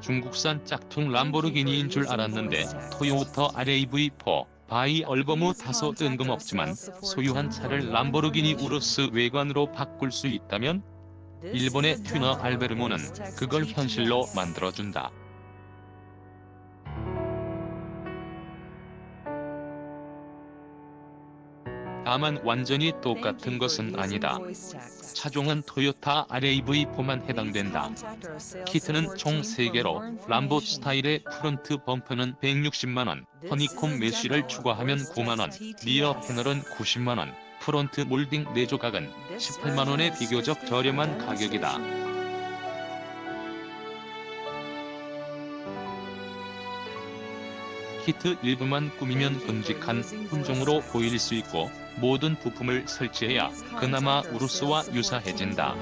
중국산 짝퉁 람보르기니인 줄 알았는데 토요타 RAV4 바이 얼버무 다소 뜬금없지만 소유한 차를 람보르기니 우루스 외관으로 바꿀 수 있다면 일본의 튜너 알베르모는 그걸 현실로 만들어준다. 다만 완전히 똑같은 것은 아니다. 차종은 토요타 RAV4만 해당된다. 키트는 총 3개로 람보 스타일의 프론트 범퍼는 160만원, 허니콤 메쉬를 추가하면 9만원, 리어 패널은 90만원, 프론트 몰딩 4조각은 18만원의 비교적 저렴한 가격이다. 키트 일부만 꾸미면 끔찍한 혼종으로 보일 수 있고 모든 부품을 설치해야 그나마 우루스와 유사해진다.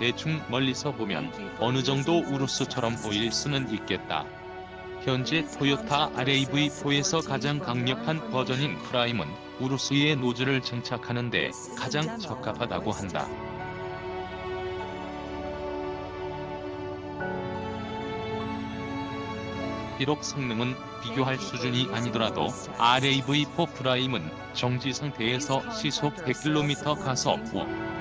대충 멀리서 보면 어느 정도 우루스처럼 보일 수는 있겠다. 현재 토요타 RAV4에서 가장 강력한 버전인 프라임은 우루스의 노즐을 장착하는데 가장 적합하다고 한다. 비록 성능은 비교할 수준이 아니더라도 RAV4 프라임은 정지 상태에서 시속 100km 가속 후